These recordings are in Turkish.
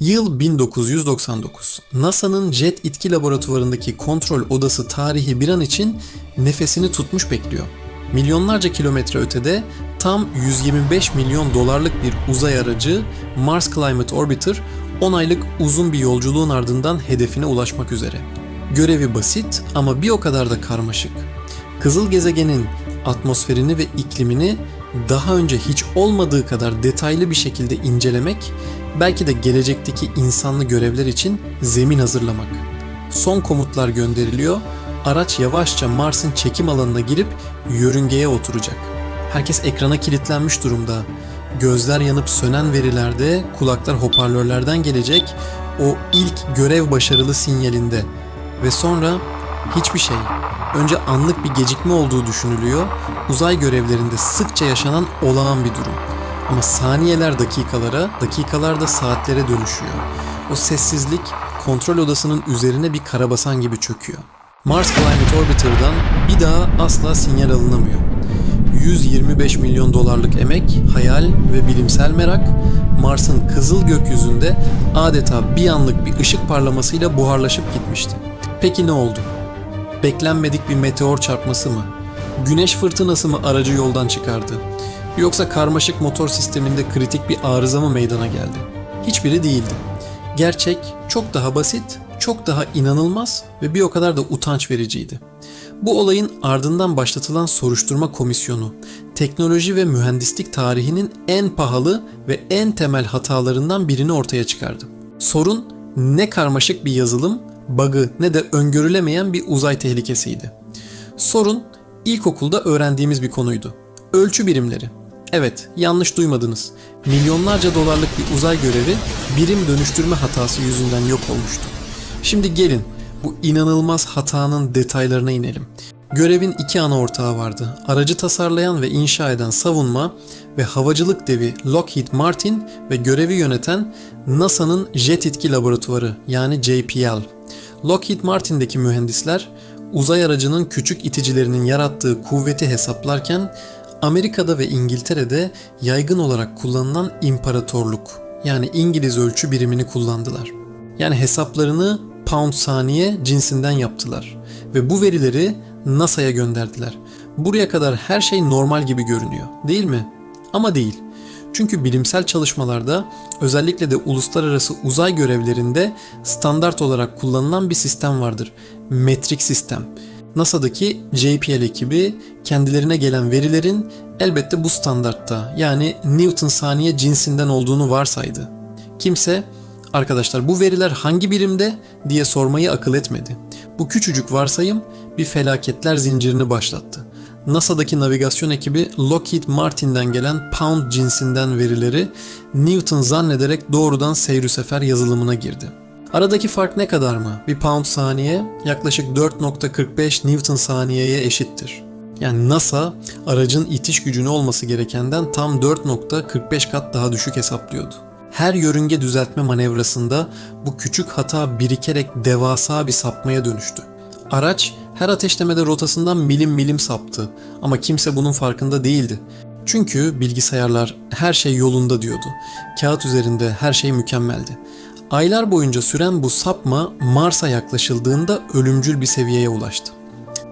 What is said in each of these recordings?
Yıl 1999. NASA'nın Jet İtki Laboratuvarındaki kontrol odası tarihi bir an için nefesini tutmuş bekliyor. Milyonlarca kilometre ötede tam 125 milyon dolarlık bir uzay aracı Mars Climate Orbiter 10 aylık uzun bir yolculuğun ardından hedefine ulaşmak üzere. Görevi basit ama bir o kadar da karmaşık. Kızıl gezegenin atmosferini ve iklimini daha önce hiç olmadığı kadar detaylı bir şekilde incelemek, belki de gelecekteki insanlı görevler için zemin hazırlamak. Son komutlar gönderiliyor, araç yavaşça Mars'ın çekim alanına girip yörüngeye oturacak. Herkes ekrana kilitlenmiş durumda. Gözler yanıp sönen verilerde, kulaklar hoparlörlerden gelecek o ilk görev başarılı sinyalinde ve sonra hiçbir şey. Önce anlık bir gecikme olduğu düşünülüyor. Uzay görevlerinde sıkça yaşanan olağan bir durum. Ama saniyeler dakikalara, dakikalar da saatlere dönüşüyor. O sessizlik kontrol odasının üzerine bir karabasan gibi çöküyor. Mars Climate Orbiter'dan bir daha asla sinyal alınamıyor. 125 milyon dolarlık emek, hayal ve bilimsel merak Mars'ın kızıl gökyüzünde adeta bir anlık bir ışık parlamasıyla buharlaşıp gitmişti. Peki ne oldu? Beklenmedik bir meteor çarpması mı? Güneş fırtınası mı aracı yoldan çıkardı? Yoksa karmaşık motor sisteminde kritik bir arıza mı meydana geldi? Hiçbiri değildi. Gerçek çok daha basit, çok daha inanılmaz ve bir o kadar da utanç vericiydi. Bu olayın ardından başlatılan soruşturma komisyonu, teknoloji ve mühendislik tarihinin en pahalı ve en temel hatalarından birini ortaya çıkardı. Sorun ne karmaşık bir yazılım, bug'ı ne de öngörülemeyen bir uzay tehlikesiydi. Sorun ilkokulda öğrendiğimiz bir konuydu. Ölçü birimleri. Evet, yanlış duymadınız. Milyonlarca dolarlık bir uzay görevi birim dönüştürme hatası yüzünden yok olmuştu. Şimdi gelin bu inanılmaz hatanın detaylarına inelim. Görevin iki ana ortağı vardı. Aracı tasarlayan ve inşa eden savunma ve havacılık devi Lockheed Martin ve görevi yöneten NASA'nın Jet İtki Laboratuvarı yani JPL. Lockheed Martin'deki mühendisler uzay aracının küçük iticilerinin yarattığı kuvveti hesaplarken Amerika'da ve İngiltere'de yaygın olarak kullanılan imparatorluk yani İngiliz ölçü birimini kullandılar. Yani hesaplarını pound saniye cinsinden yaptılar ve bu verileri NASA'ya gönderdiler. Buraya kadar her şey normal gibi görünüyor, değil mi? Ama değil. Çünkü bilimsel çalışmalarda özellikle de uluslararası uzay görevlerinde standart olarak kullanılan bir sistem vardır. Metrik sistem. NASA'daki JPL ekibi kendilerine gelen verilerin elbette bu standartta yani Newton saniye cinsinden olduğunu varsaydı. Kimse arkadaşlar bu veriler hangi birimde diye sormayı akıl etmedi. Bu küçücük varsayım bir felaketler zincirini başlattı. NASA'daki navigasyon ekibi Lockheed Martin'den gelen Pound cinsinden verileri Newton zannederek doğrudan seyir sefer yazılımına girdi. Aradaki fark ne kadar mı? Bir pound saniye yaklaşık 4.45 Newton saniyeye eşittir. Yani NASA aracın itiş gücünü olması gerekenden tam 4.45 kat daha düşük hesaplıyordu. Her yörünge düzeltme manevrasında bu küçük hata birikerek devasa bir sapmaya dönüştü. Araç her ateşlemede rotasından milim milim saptı ama kimse bunun farkında değildi. Çünkü bilgisayarlar her şey yolunda diyordu. Kağıt üzerinde her şey mükemmeldi. Aylar boyunca süren bu sapma Mars'a yaklaşıldığında ölümcül bir seviyeye ulaştı.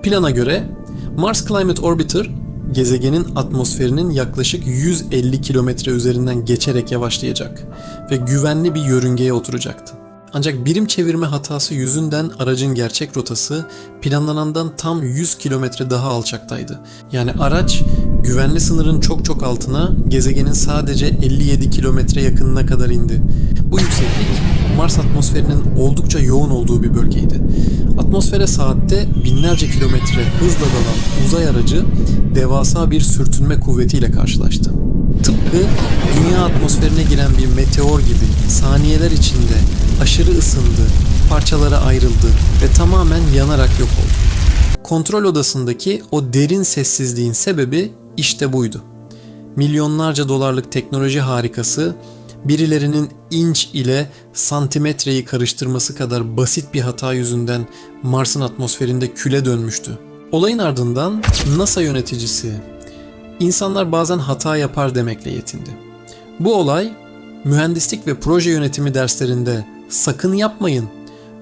Plana göre Mars Climate Orbiter gezegenin atmosferinin yaklaşık 150 kilometre üzerinden geçerek yavaşlayacak ve güvenli bir yörüngeye oturacaktı. Ancak birim çevirme hatası yüzünden aracın gerçek rotası planlanandan tam 100 kilometre daha alçaktaydı. Yani araç güvenli sınırın çok çok altına gezegenin sadece 57 kilometre yakınına kadar indi. Bu yükseklik Mars atmosferinin oldukça yoğun olduğu bir bölgeydi. Atmosfere saatte binlerce kilometre hızla dalan uzay aracı devasa bir sürtünme kuvvetiyle karşılaştı. Tıpkı dünya atmosferine giren bir meteor gibi saniyeler içinde aşırı ısındı, parçalara ayrıldı ve tamamen yanarak yok oldu. Kontrol odasındaki o derin sessizliğin sebebi işte buydu. Milyonlarca dolarlık teknoloji harikası birilerinin inç ile santimetreyi karıştırması kadar basit bir hata yüzünden Mars'ın atmosferinde küle dönmüştü. Olayın ardından NASA yöneticisi insanlar bazen hata yapar demekle yetindi. Bu olay mühendislik ve proje yönetimi derslerinde sakın yapmayın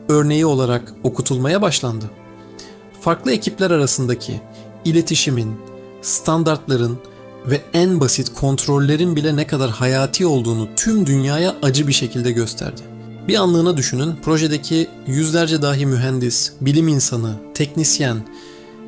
örneği olarak okutulmaya başlandı. Farklı ekipler arasındaki iletişimin, standartların ve en basit kontrollerin bile ne kadar hayati olduğunu tüm dünyaya acı bir şekilde gösterdi. Bir anlığına düşünün, projedeki yüzlerce dahi mühendis, bilim insanı, teknisyen,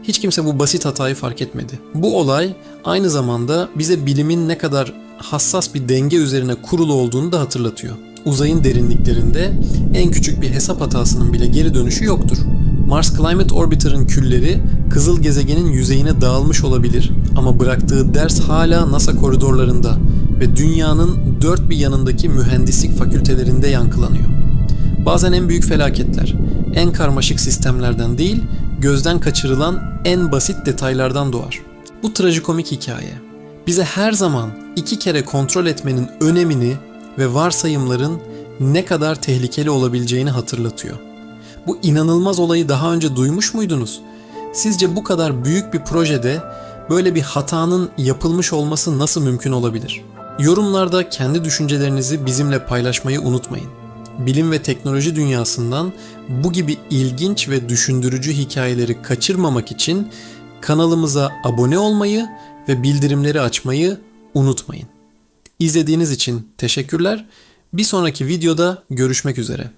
hiç kimse bu basit hatayı fark etmedi. Bu olay aynı zamanda bize bilimin ne kadar hassas bir denge üzerine kurulu olduğunu da hatırlatıyor. Uzayın derinliklerinde en küçük bir hesap hatasının bile geri dönüşü yoktur. Mars Climate Orbiter'ın külleri kızıl gezegenin yüzeyine dağılmış olabilir ama bıraktığı ders hala NASA koridorlarında ve dünyanın dört bir yanındaki mühendislik fakültelerinde yankılanıyor. Bazen en büyük felaketler, en karmaşık sistemlerden değil, gözden kaçırılan en basit detaylardan doğar. Bu trajikomik hikaye bize her zaman iki kere kontrol etmenin önemini ve varsayımların ne kadar tehlikeli olabileceğini hatırlatıyor. Bu inanılmaz olayı daha önce duymuş muydunuz? Sizce bu kadar büyük bir projede böyle bir hatanın yapılmış olması nasıl mümkün olabilir? Yorumlarda kendi düşüncelerinizi bizimle paylaşmayı unutmayın. Bilim ve teknoloji dünyasından bu gibi ilginç ve düşündürücü hikayeleri kaçırmamak için kanalımıza abone olmayı ve bildirimleri açmayı unutmayın. İzlediğiniz için teşekkürler. Bir sonraki videoda görüşmek üzere.